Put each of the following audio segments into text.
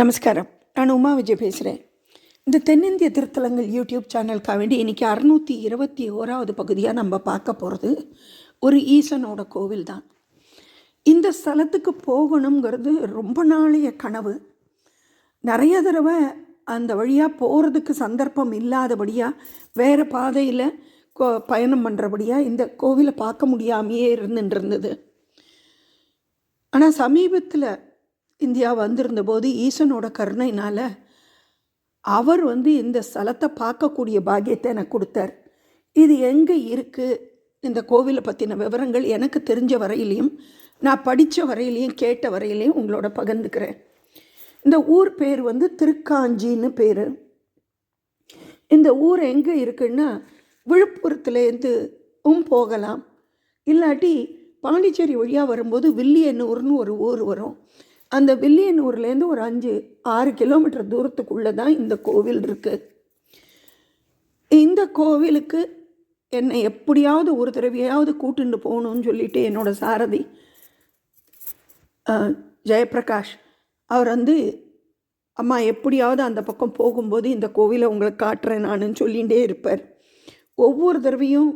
நமஸ்காரம். நான் உமா விஜய் பேசுகிறேன் இந்த தென்னிந்திய திருத்தலங்கள் யூடியூப் சேனலுக்காக வேண்டி இன்றைக்கி அறுநூற்றி இருபத்தி ஓராவது பகுதியாக நம்ம பார்க்க போகிறது ஒரு ஈசனோட கோவில் தான். இந்த ஸ்தலத்துக்கு போகணுங்கிறது ரொம்ப நாளைய கனவு. நிறைய தடவை அந்த வழியாக போகிறதுக்கு சந்தர்ப்பம் இல்லாதபடியாக வேறு பாதையில் கோ பயணம் பண்ணுறபடியாக இந்த கோவிலை பார்க்க முடியாமையே இருந்துட்டு இருந்தது. ஆனால் சமீபத்தில் இந்தியா வந்திருந்தபோது ஈசனோட கருணையினால் அவர் வந்து இந்த ஸ்தலத்தை பார்க்கக்கூடிய பாக்கியத்தை எனக்கு கொடுத்தார். இது எங்கே இருக்குது இந்த கோவிலை பற்றின விவரங்கள் எனக்கு தெரிஞ்ச வரையிலையும் நான் படித்த வரையிலையும் கேட்ட வரையிலையும் உங்களோட பகிர்ந்துக்கிறேன். இந்த ஊர் பேர் வந்து திருக்காஞ்சின்னு பேர். இந்த ஊர் எங்கே இருக்குன்னா விழுப்புரத்துலேருந்தும் போகலாம். இல்லாட்டி பாண்டிச்சேரி வழியாக வரும்போது வில்லியனூர்னு ஒரு ஊர் வரும். அந்த வில்லியனூர்லேருந்து ஒரு அஞ்சு ஆறு கிலோமீட்டர் தூரத்துக்குள்ளே தான் இந்த கோவில் இருக்குது இந்த கோவிலுக்கு என்னை எப்படியாவது ஒரு தடவையாவது கூட்டுண்டு போகணும்னு சொல்லிட்டு என்னோடய சாரதி ஜெயபிரகாஷ் ஜெயப்பிரகாஷ் அவர் வந்து அம்மா எப்படியாவது அந்த பக்கம் போகும்போது இந்த கோவிலை உங்களுக்கு காட்டுறேன் நானுன்னு சொல்லிகிட்டே இருப்பார். ஒவ்வொரு தடவையும்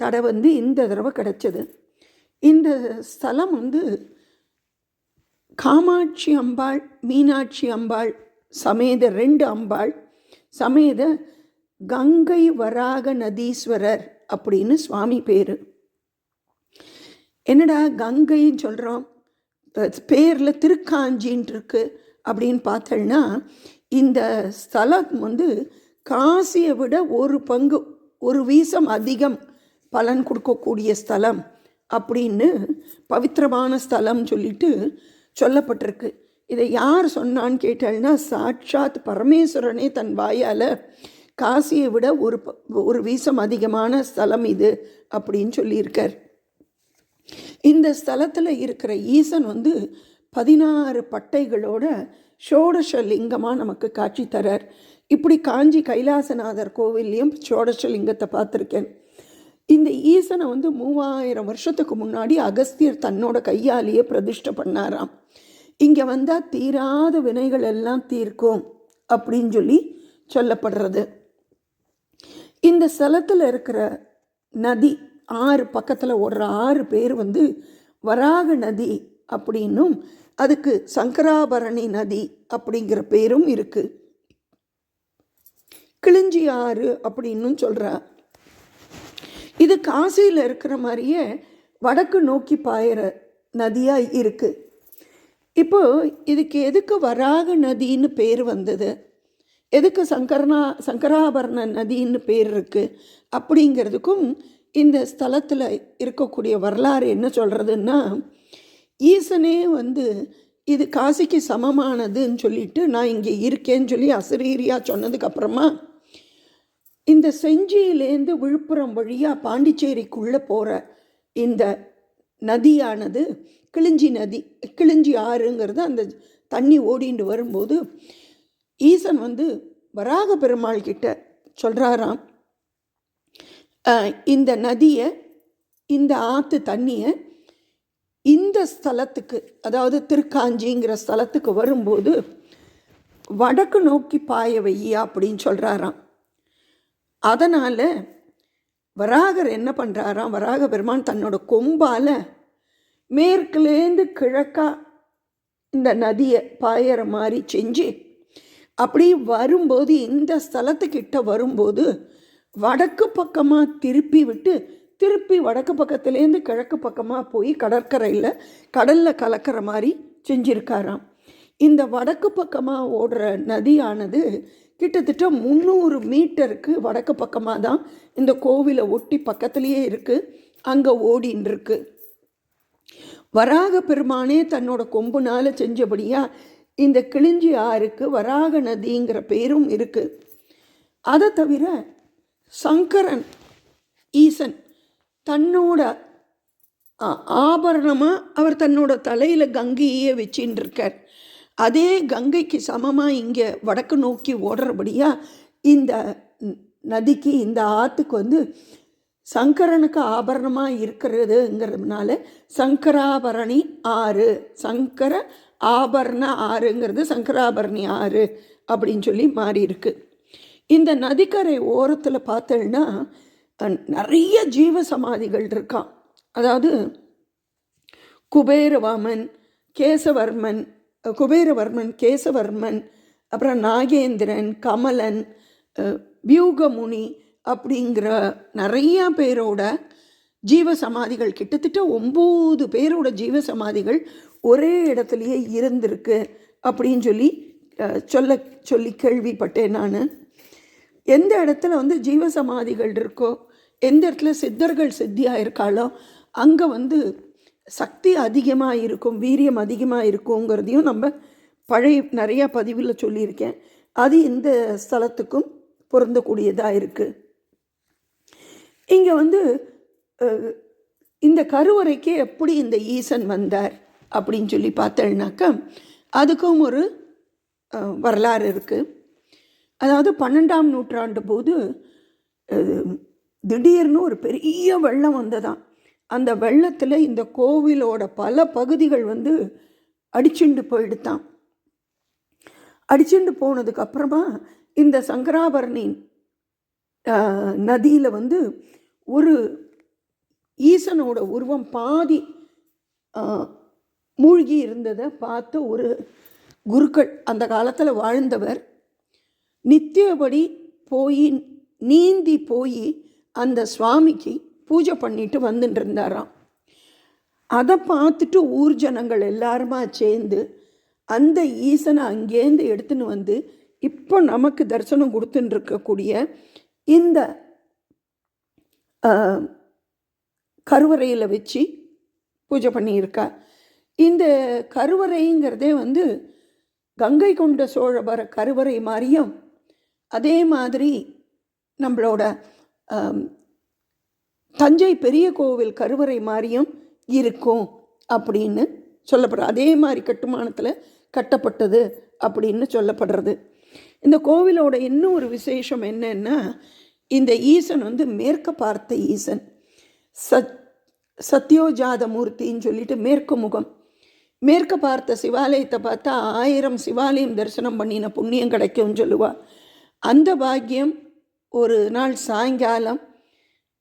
தடை வந்து இந்த தடவை கிடச்சது. இந்த ஸ்தலம் வந்து காமாட்சி அம்பாள் மீனாட்சி அம்பாள் சமேத ரெண்டு அம்பாள் சமேத கங்கை வராக நதீஸ்வரர் அப்படின்னு சுவாமி பேர். என்னடா கங்கைன்னு சொல்கிறோம் பேரில் திருக்காஞ்சின்னு இருக்கு அப்படின்னு பார்த்தோன்னா இந்த ஸ்தலம் வந்து காசியை விட ஒரு பங்கு ஒரு வீசம் அதிகம் பலன் கொடுக்கக்கூடிய ஸ்தலம் அப்படின்னு பவித்திரமான ஸ்தலம் சொல்லிட்டு சொல்லப்பட்டிருக்கு. இதை யார் சொன்னான்னு கேட்டாள்னா சாட்சாத் பரமேஸ்வரனே தன் வாயால் காசியை விட ஒரு ப- ஒரு வீசம் அதிகமான ஸ்தலம் இது அப்படின்னு சொல்லியிருக்கார். இந்த ஸ்தலத்தில் இருக்கிற ஈசன் வந்து பதினாறு பட்டைகளோட ஷோடச லிங்கமாக நமக்கு காட்சி தரார். இப்படி காஞ்சி கைலாசநாதர் கோவில்லையும் ஷோடச லிங்கத்தை பார்த்துருக்கேன். இந்த ஈசனை வந்து மூவாயிரம் வருஷத்துக்கு முன்னாடி அகஸ்தியர் தன்னோட கையாலேயே பிரதிஷ்டை பண்ணாராம். இங்கே வந்தால் தீராத வினைகள் எல்லாம் தீர்க்கும் அப்படின்னு சொல்லி சொல்லப்படுறது. இந்த ஸ்தலத்தில் இருக்கிற நதி ஆறு பக்கத்தில் ஒரு ஆறு பேர் வந்து வராக நதி அப்படின்னும் அதுக்கு சங்கராபரணி நதி அப்படிங்கிற பேரும் இருக்குது கிழிஞ்சி ஆறு அப்படின்னும் சொல்கிறா இது காசியில் இருக்கிற மாதிரியே வடக்கு நோக்கி பாயிற நதியாக இருக்குது இப்போது இதுக்கு எதுக்கு வராக நதின்னு பேர் வந்தது? எதுக்கு சங்கரனா சங்கராபரண நதின்னு பேர் இருக்குது அப்படிங்கிறதுக்கும் இந்த ஸ்தலத்தில் இருக்கக்கூடிய வரலாறு என்ன சொல்கிறதுன்னா ஈசனே வந்து இது காசிக்கு சமமானதுன்னு சொல்லிட்டு நான் இங்கே இருக்கேன்னு சொல்லி அசரீரியாக சொன்னதுக்கப்புறமா இந்த செஞ்சியிலேருந்து விழுப்புரம் வழியாக பாண்டிச்சேரிக்குள்ளே போகிற இந்த நதியானது கிளிஞ்சி நதி கிளிஞ்சி ஆறுங்கிறது அந்த தண்ணி ஓடிண்டு வரும்போது ஈசன் வந்து வராக பெருமாள் கிட்ட சொல்கிறாராம் இந்த நதியை இந்த ஆற்று தண்ணியை இந்த ஸ்தலத்துக்கு அதாவது திருக்காஞ்சிங்கிற ஸ்தலத்துக்கு வரும்போது வடக்கு நோக்கி பாய வையா அப்படின்னு சொல்கிறாராம் அதனால் வராகர் என்ன பண்ணுறாராம் வராக பெருமான் தன்னோட கொம்பால் மேற்குலேருந்து கிழக்காக இந்த நதியை பாயிற மாதிரி செஞ்சு அப்படி வரும்போது இந்த ஸ்தலத்துக்கிட்ட வரும்போது வடக்கு பக்கமாக திருப்பி விட்டு திருப்பி வடக்கு பக்கத்துலேருந்து கிழக்கு பக்கமாக போய் கடற்கரையில் கடலில் கலக்கிற மாதிரி செஞ்சுருக்காராம். இந்த வடக்கு பக்கமாக ஓடுற நதியானது கிட்டத்தட்ட முந்நூறு மீட்டருக்கு வடக்கு பக்கமாக தான் இந்த கோவிலை ஒட்டி பக்கத்துலேயே இருக்குது அங்கே ஓடின்னு இருக்கு வராக பெருமானே தன்னோட கொம்புனால் செஞ்சபடியாக இந்த கிளிஞ்சி ஆறுக்கு வராக நதிங்கிற பேரும் இருக்குது அதை தவிர சங்கரன் ஈசன் தன்னோட ஆபரணமாக அவர் தன்னோட தலையில் கங்கையே வச்சின்னு இருக்கார் அதே கங்கைக்கு சமமாக இங்கே வடக்கு நோக்கி ஓடுறபடியாக இந்த நதிக்கு இந்த ஆற்றுக்கு வந்து சங்கரனுக்கு ஆபரணமாக இருக்கிறதுங்கிறதுனால சங்கராபரணி ஆறு சங்கர ஆபரண ஆறுங்கிறது சங்கராபரணி ஆறு அப்படின்னு சொல்லி மாறி இருக்கு. இந்த நதிக்கரை ஓரத்தில் பார்த்தோன்னா நிறைய ஜீவ சமாதிகள் இருக்கான் அதாவது குபேரவாமன் கேசவர்மன் குபேரவர்மன் கேசவர்மன் அப்புறம் நாகேந்திரன் கமலன் வியூகமுனி அப்படிங்கிற நிறையா பேரோட ஜீவ சமாதிகள் கிட்டத்தட்ட ஒம்பது பேரோட ஜீவ சமாதிகள் ஒரே இடத்துலையே இருந்திருக்கு அப்படின்னு சொல்லி சொல்ல சொல்லி கேள்விப்பட்டேன் நான். எந்த இடத்துல வந்து ஜீவ சமாதிகள் இருக்கோ எந்த இடத்துல சித்தர்கள் சித்தியாக இருக்காளோ அங்கே வந்து சக்தி அதிகமாக இருக்கும் வீரியம் அதிகமாக இருக்குங்கிறதையும் நம்ம பழைய நிறையா பதிவில் சொல்லியிருக்கேன். அது இந்த ஸ்தலத்துக்கும் பொருந்தக்கூடியதாக இருக்குது இங்கே வந்து இந்த கருவறைக்கு எப்படி இந்த ஈசன் வந்தார் அப்படின்னு சொல்லி பார்த்தேன்னாக்கா அதுக்கும் ஒரு வரலாறு இருக்குது அதாவது பன்னெண்டாம் நூற்றாண்டு போது திடீர்னு ஒரு பெரிய வெள்ளம் வந்ததான் அந்த வெள்ளத்தில் இந்த கோவிலோட பல பகுதிகள் வந்து அடிச்சுண்டு போயிடுத்தான். அடிச்சுண்டு போனதுக்கப்புறமா இந்த சங்கராபரணி நதியில் வந்து ஒரு ஈசனோட உருவம் பாதி மூழ்கி இருந்ததை பார்த்த ஒரு குருக்கள். அந்த காலத்தில் வாழ்ந்தவர். நித்தியபடி போய் நீந்தி போய் அந்த சுவாமிக்கு பூஜை பண்ணிட்டு வந்துட்டு இருந்தாராம் அதை பார்த்துட்டு ஊர் ஜனங்கள் எல்லாருமா சேர்ந்து அந்த ஈசனை அங்கேருந்து எடுத்துன்னு வந்து இப்போ நமக்கு தரிசனம் கொடுத்துன்னு இருக்கக்கூடிய இந்த கருவறையில் வச்சு பூஜை பண்ணியிருக்கா. இந்த கருவறைங்கிறதே வந்து கங்கை கொண்ட சோழபர கருவறை மாதிரியும் அதே மாதிரி நம்மளோட தஞ்சை பெரிய கோவில் கருவறை மாதிரியும் இருக்கும் அப்படின்னு சொல்லப்படுறது அதே மாதிரி கட்டுமானத்தில் கட்டப்பட்டது அப்படின்னு சொல்லப்படுறது. இந்த கோவிலோட இன்னும் ஒரு விசேஷம் என்னன்னா இந்த ஈசன் வந்து மேற்க பார்த்த ஈசன். சத் சத்யோஜாத மூர்த்தின்னு சொல்லிட்டு மேற்கு முகம். மேற்க பார்த்த சிவாலயத்தை பார்த்தா ஆயிரம் சிவாலயம் தரிசனம் பண்ணின புண்ணியம் கிடைக்கும்னு சொல்லுவா. அந்த பாக்கியம் ஒரு நாள் சாயங்காலம்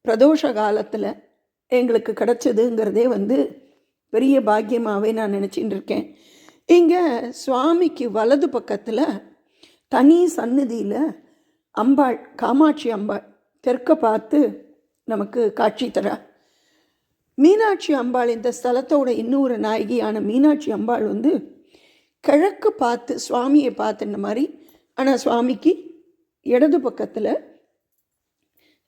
பிரதோஷ காலத்தில் எங்களுக்கு கிடச்சதுங்கிறதே வந்து பெரிய பாக்கியமாகவே நான் நினச்சிட்டு இருக்கேன் இங்கே சுவாமிக்கு வலது பக்கத்தில் தனி சந்நிதியில் அம்பாள் காமாட்சி அம்பாள் தெற்க பார்த்து நமக்கு காட்சி தரா. மீனாட்சி அம்பாள் இந்த ஸ்தலத்தோட இன்னொரு நாயகியான மீனாட்சி அம்பாள் வந்து கிழக்கு பார்த்து சுவாமியை பார்த்துன மாதிரி ஆனால் சுவாமிக்கு இடது பக்கத்தில்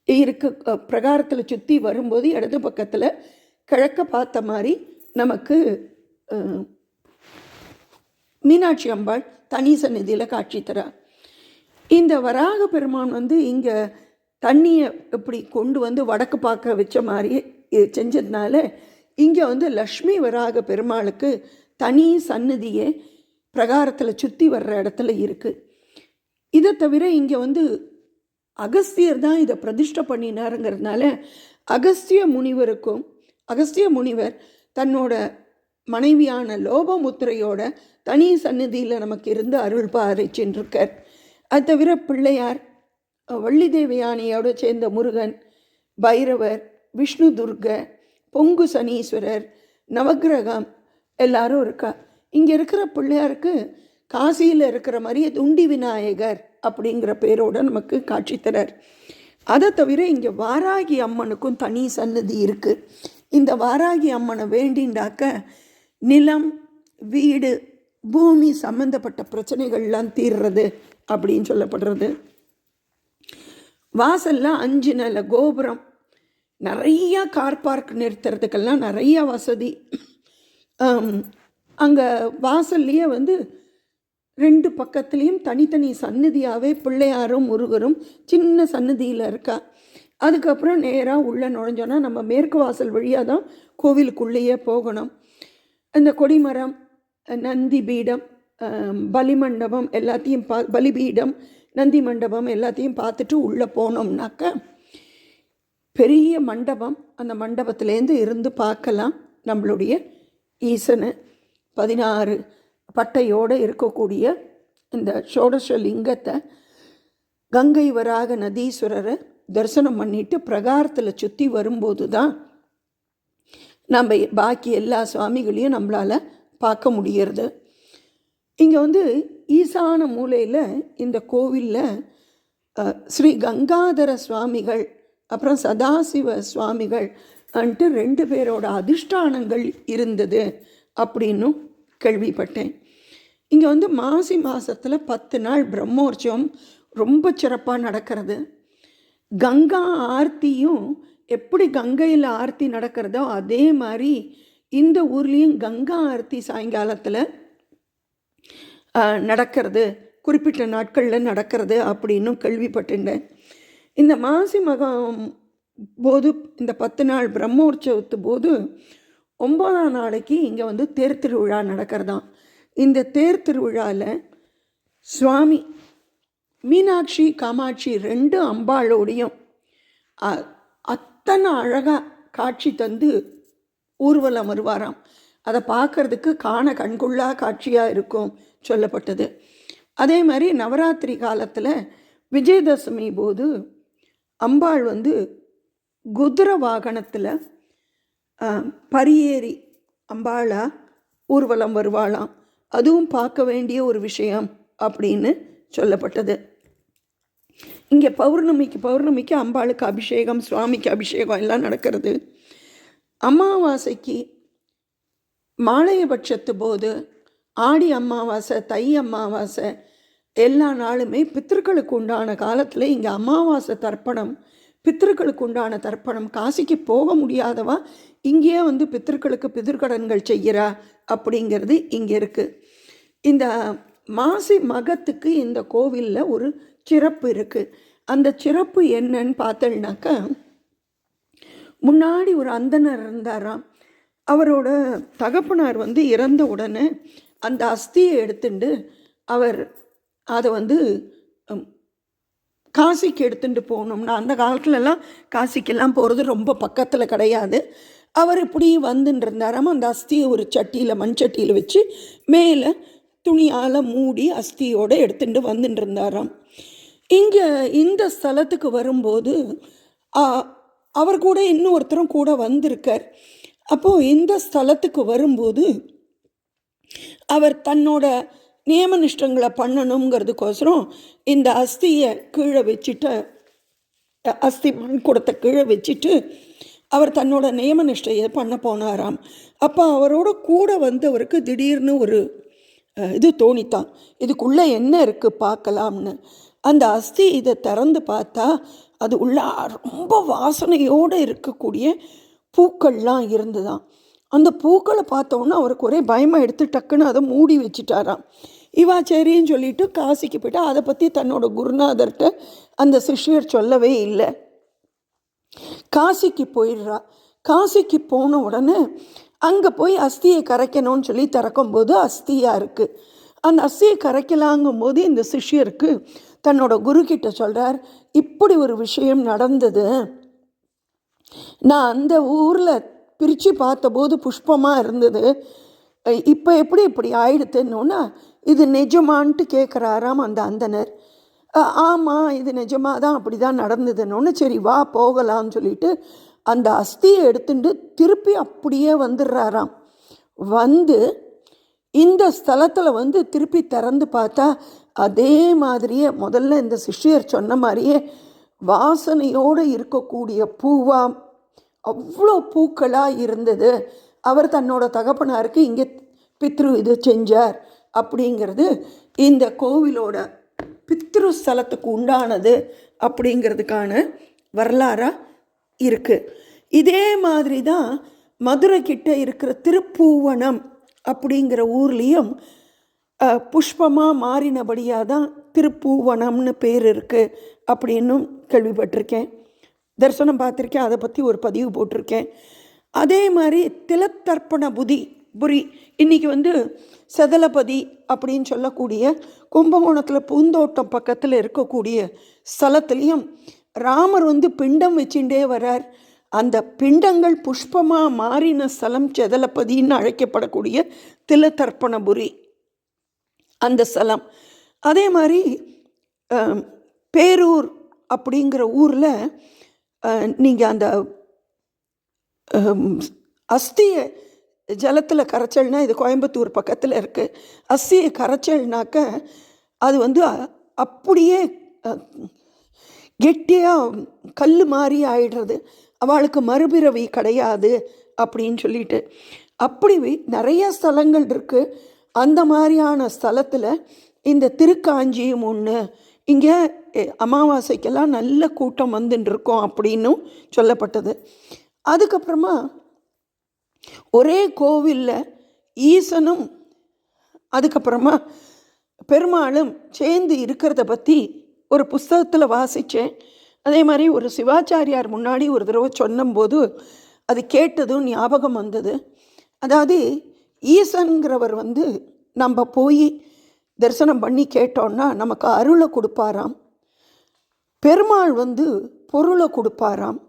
இருக்க பிரகாரத்தில் சுற்றி வரும்போது இடது பக்கத்தில் கிழக்க பார்த்த மாதிரி நமக்கு மீனாட்சி அம்பாள் தனி சந்நிதியில் காட்சி தரா. இந்த வராக பெருமான் வந்து இங்கே தண்ணியை இப்படி கொண்டு வந்து வடக்கு பார்க்க வச்ச மாதிரி செஞ்சதுனால இங்கே வந்து லக்ஷ்மி வராக பெருமாளுக்கு தனி சந்நிதியே பிரகாரத்தில் சுற்றி வர்ற இடத்துல இருக்குது இதை தவிர இங்கே வந்து அகஸ்தியர் தான் இதை பிரதிஷ்டை பண்ணினாருங்கிறதுனால அகஸ்திய முனிவருக்கும் அகஸ்திய முனிவர் தன்னோட மனைவியான லோபமுத்திரையோட தனி சந்நிதியில் நமக்கு இருந்து அருள் சென்றிருக்கார். அது தவிர பிள்ளையார் வள்ளி தேவயானையோடு சேர்ந்த முருகன் பைரவர் விஷ்ணு துர்க பொங்கு சனீஸ்வரர் நவக்கிரகம் எல்லாரும் இருக்கா. இங்கே இருக்கிற பிள்ளையாருக்கு காசியில் இருக்கிற மாதிரியே துண்டி விநாயகர் அப்படிங்கிற பேரோட நமக்கு காட்சி தரார். அதை தவிர இங்கே வாராகி அம்மனுக்கும் தனி சன்னதி இருக்குது இந்த வாராகி அம்மனை வேண்டிண்டாக்க நிலம் வீடு பூமி சம்மந்தப்பட்ட பிரச்சனைகள்லாம் தீர்றது அப்படின்னு சொல்லப்படுறது. வாசல்ல அஞ்சு நில கோபுரம் நிறையா கார் பார்க் நிறுத்துறதுக்கெல்லாம் நிறையா வசதி. அங்கே வாசல்லையே வந்து ரெண்டு பக்கத்துலேயும் தனித்தனி சந்நிதியாகவே பிள்ளையாரும் முருகரும் சின்ன சந்நிதியில் இருக்கா. அதுக்கப்புறம் நேராக உள்ளே நுழைஞ்சோன்னா நம்ம மேற்கு வாசல் வழியாக தான் கோவிலுக்குள்ளேயே போகணும். இந்த கொடிமரம் நந்தி பீடம் பலிமண்டபம் எல்லாத்தையும் பா பலிபீடம் நந்தி மண்டபம் எல்லாத்தையும் பார்த்துட்டு உள்ளே போனோம்னாக்க பெரிய மண்டபம் அந்த மண்டபத்துலேருந்து இருந்து பார்க்கலாம் நம்மளுடைய ஈசனை. பதினாறு பட்டையோடு இருக்கக்கூடிய இந்த ஷோடச லிங்கத்தை கங்கை வராக நதீஸ்வரரை தரிசனம் பண்ணிட்டு பிரகாரத்தில் சுற்றி வரும்போது தான் நம்ம பாக்கி எல்லா சுவாமிகளையும் நம்மளால் பார்க்க முடியறது. இங்கே வந்து ஈசான மூலையில் இந்த கோவிலில் ஸ்ரீ கங்காதர சுவாமிகள் அப்புறம் சதாசிவ சுவாமிகள் அன்ட்டு ரெண்டு பேரோட அதிஷ்டானங்கள் இருந்தது அப்படின்னும் கேள்விப்பட்டேன். இங்கே வந்து மாசி மாதத்தில் பத்து நாள் பிரம்மோற்சவம் ரொம்ப சிறப்பாக நடக்கிறது. கங்கா ஆர்த்தியும் எப்படி கங்கையில் ஆர்த்தி நடக்கிறதோ அதே மாதிரி இந்த ஊர்லேயும் கங்கா ஆர்த்தி சாயங்காலத்தில் நடக்கிறது. குறிப்பிட்ட நாட்களில் நடக்கிறது அப்படின்னும் கேள்விப்பட்டிருந்தேன். இந்த மாசி மகம் போது இந்த பத்து நாள் பிரம்மோற்சவத்து போது ஒம்போதாம் நாளைக்கு இங்கே வந்து தேர் திருவிழா நடக்கிறதாம். இந்த தேர் திருவிழாவில் சுவாமி மீனாட்சி காமாட்சி ரெண்டு அம்பாளோடையும் அத்தனை அழகாக காட்சி தந்து ஊர்வலம் வருவாராம். அதை பார்க்கறதுக்கு காண கண்கொள்ளா காட்சியாக இருக்கும் சொல்லப்பட்டது. அதே மாதிரி நவராத்திரி காலத்தில் விஜயதசமி போது அம்பாள் வந்து குதிரை வாகனத்தில் பரியேறி அம்பாளா ஊர்வலம் வருவாளாம். அதுவும் பார்க்க வேண்டிய ஒரு விஷயம் அப்படின்னு சொல்லப்பட்டது. இங்கே பௌர்ணமிக்கு பௌர்ணமிக்கு அம்பாளுக்கு அபிஷேகம் சுவாமிக்கு அபிஷேகம் எல்லாம் நடக்கிறது. அமாவாசைக்கு மாலையபட்சத்து போது ஆடி அமாவாசை தை அமாவாசை எல்லா நாளுமே பித்திருக்களுக்கு உண்டான காலத்தில் இங்கே அமாவாசை தர்ப்பணம் பித்திருக்களுக்கு உண்டான தர்ப்பணம். காசிக்கு போக முடியாதவா? இங்கேயே வந்து பித்திருக்களுக்கு பிதிர்கடன்கள் செய்கிறா அப்படிங்கிறது இங்கே இருக்குது இந்த மாசி மகத்துக்கு இந்த கோவிலில் ஒரு சிறப்பு இருக்குது அந்த சிறப்பு என்னன்னு பார்த்தேன்னாக்கா முன்னாடி ஒரு அந்தனர் இருந்தாராம். அவரோட தகப்பனார் வந்து இறந்த உடனே அந்த அஸ்தியை எடுத்துண்டு அவர் அதை வந்து காசிக்கு எடுத்துகிட்டு போகணும்னா அந்த காலத்துலலாம் காசிக்கெல்லாம் போகிறது ரொம்ப பக்கத்தில் கிடையாது. அவர் இப்படி வந்துட்டு இருந்தாராம் அந்த அஸ்தியை ஒரு சட்டியில் மண்சட்டியில் வச்சு மேலே துணியால் மூடி அஸ்தியோடு எடுத்துட்டு வந்துட்டு இருந்தாராம் இங்கே இந்த ஸ்தலத்துக்கு வரும்போது அவர் கூட இன்னொருத்தரும் கூட வந்திருக்கார். அப்போது இந்த ஸ்தலத்துக்கு வரும்போது அவர் தன்னோட நியமனிஷ்டங்களை பண்ணணுங்கிறதுக்கோசரம் இந்த அஸ்தியை கீழே வச்சுட்டு அஸ்தி மண்குடத்தை கீழே வச்சுட்டு அவர் தன்னோட நியமனிஷ்டையை பண்ண போனாராம். அப்போ அவரோட கூட வந்தவருக்கு திடீர்னு ஒரு இது தோணித்தான். இதுக்குள்ளே என்ன இருக்குது பார்க்கலாம்னு. அந்த அஸ்தி இதை திறந்து பார்த்தா அது உள்ள ரொம்ப வாசனையோடு இருக்கக்கூடிய பூக்கள்லாம் இருந்துதான் அந்த பூக்களை பார்த்தோன்னே அவருக்கு ஒரே பயமாக எடுத்து டக்குன்னு அதை மூடி வச்சுட்டாராம். இவா சரின்னு சொல்லிட்டு காசிக்கு போயிட்டா அதை பற்றி தன்னோட குருநாதர்கிட்ட அந்த சிஷ்யர் சொல்லவே இல்லை. காசிக்கு போயிடுறா. காசிக்கு போன உடனே அங்கே போய் அஸ்தியை கரைக்கணும்னு சொல்லி திறக்கும்போது அஸ்தியாக இருக்குது அந்த அஸ்தியை கரைக்கலாங்கும் போது இந்த சிஷ்யருக்கு தன்னோட குருக்கிட்ட சொல்கிறார் இப்படி ஒரு விஷயம் நடந்தது. நான் அந்த ஊரில் பிரித்து பார்த்தபோது புஷ்பமாக இருந்தது. இப்போ எப்படி இப்படி ஆயிடுத்துன்னொன்னா இது நிஜமான்ட்டு கேட்குறாராம் அந்த அந்தனர் ஆமாம் இது நிஜமாக தான் அப்படி தான் நடந்ததுன்னொன்னு சரி வா போகலாம்னு சொல்லிட்டு அந்த அஸ்தியை எடுத்துட்டு திருப்பி அப்படியே வந்துடுறாராம். வந்து இந்த ஸ்தலத்தில் வந்து திருப்பி திறந்து பார்த்தா அதே மாதிரியே முதல்ல இந்த சிஷ்யர் சொன்ன மாதிரியே வாசனையோடு இருக்கக்கூடிய பூவாம் அவ்வளோ பூக்களாக இருந்தது. அவர் தன்னோட தகப்பனாருக்கு இங்கே பித்ரு இது செஞ்சார் அப்படிங்கிறது இந்த கோவிலோட பித்ரு ஸ்தலத்துக்கு உண்டானது அப்படிங்கிறதுக்கான வரலாறாக இருக்குது இதே மாதிரி தான் மதுரை கிட்ட இருக்கிற திருப்பூவனம் அப்படிங்கிற ஊர்லேயும் புஷ்பமாக மாறினபடியாக தான் திருப்பூவனம்னு பேர் இருக்குது அப்படின்னும் கேள்விப்பட்டிருக்கேன். தரிசனம் பார்த்துருக்கேன் அதை பற்றி ஒரு பதிவு போட்டிருக்கேன். அதே மாதிரி திலத்தர்ப்பண புதி புரி இன்றைக்கி வந்து செதலபதி அப்படின்னு சொல்லக்கூடிய கும்பகோணத்தில் பூந்தோட்டம் பக்கத்தில் இருக்கக்கூடிய ஸ்தலத்துலேயும் ராமர் வந்து பிண்டம் வச்சுட்டே வரார் அந்த பிண்டங்கள் புஷ்பமாக மாறின ஸ்தலம் செதலபதின்னு அழைக்கப்படக்கூடிய திலத்தர்ப்பணபுரி அந்த ஸ்தலம். அதே மாதிரி பேரூர் அப்படிங்கிற ஊரில் நீங்கள் அந்த அஸ்தியை ஜலத்தில் கரைச்சல்னா இது கோயம்புத்தூர் பக்கத்தில் இருக்குது அஸ்தியை கரைச்சல்னாக்க அது வந்து அப்படியே கெட்டியாக கல் மாதிரி ஆயிடுறது. அவளுக்கு மறுபிறவி கிடையாது அப்படின்னு சொல்லிட்டு. அப்படி நிறைய ஸ்தலங்கள் இருக்குது அந்த மாதிரியான ஸ்தலத்தில் இந்த திருக்காஞ்சியும் ஒன்று இங்கே அமாவாசைக்கெல்லாம் நல்ல கூட்டம் வந்துட்டு இருக்கோம் அப்படின்னும் சொல்லப்பட்டது. அதுக்கப்புறமா ஒரே கோவிலில் ஈசனும் அதுக்கப்புறமா பெருமாளும் சேர்ந்து இருக்கிறத பற்றி ஒரு புஸ்தகத்தில் வாசித்தேன் அதே மாதிரி ஒரு சிவாச்சாரியார் முன்னாடி ஒரு தடவை சொன்னபோது அது கேட்டதும் ஞாபகம் வந்தது. அதாவது ஈசன்கிறவர் வந்து நம்ம போய் தரிசனம் பண்ணி கேட்டோன்னா நமக்கு அருளை கொடுப்பாராம். பெருமாள் வந்து பொருளை கொடுப்பாராம்.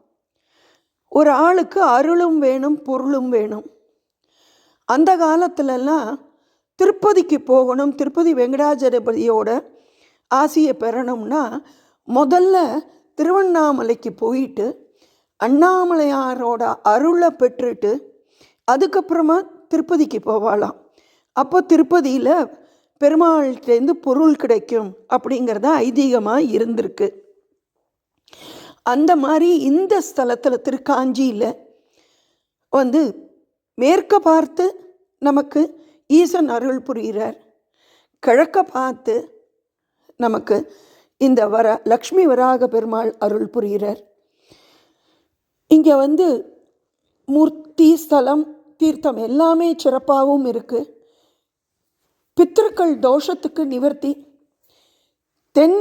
ஒரு ஆளுக்கு அருளும் வேணும் பொருளும் வேணும். அந்த காலத்துலலாம் திருப்பதிக்கு போகணும் திருப்பதி வெங்கடாஜலபதியோட ஆசையை பெறணும்னா முதல்ல திருவண்ணாமலைக்கு போயிட்டு அண்ணாமலையாரோட அருளை பெற்றுட்டு அதுக்கப்புறமா திருப்பதிக்கு போவாளாம் அப்போ திருப்பதியில் பெருமாள்கிட்டேருந்து பொருள் கிடைக்கும் அப்படிங்கிறத ஐதீகமாக இருந்திருக்கு. அந்த மாதிரி இந்த ஸ்தலத்தில் திருக்காஞ்சியில் வந்து மேற்க பார்த்து நமக்கு ஈசன் அருள் புரிகிறார். கிழக்க பார்த்து நமக்கு இந்த வர லக்ஷ்மி வராக பெருமாள் அருள் புரிகிறார். இங்கே வந்து மூர்த்தி ஸ்தலம் தீர்த்தம் எல்லாமே சிறப்பாகவும் இருக்குது பித்திருக்கள் தோஷத்துக்கு நிவர்த்தி. தென்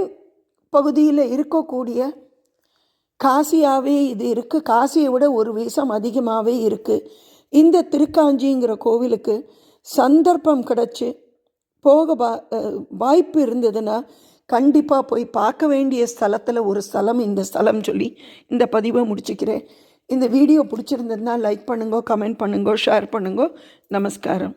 பகுதியில் இருக்கக்கூடிய காசியாகவே இது இருக்குது காசியை விட ஒரு வீசம் அதிகமாகவே இருக்குது இந்த திருக்காஞ்சிங்கிற கோவிலுக்கு சந்தர்ப்பம் கிடச்சி போக பா வாய்ப்பு இருந்ததுன்னா கண்டிப்பாக போய் பார்க்க வேண்டிய ஸ்தலத்தில் ஒரு ஸ்தலம் இந்த ஸ்தலம் சொல்லி இந்த பதிவை முடிச்சுக்கிறேன். இந்த வீடியோ பிடிச்சிருந்ததுன்னா லைக் பண்ணுங்க கமெண்ட் பண்ணுங்க ஷேர் பண்ணுங்க. நமஸ்காரம்.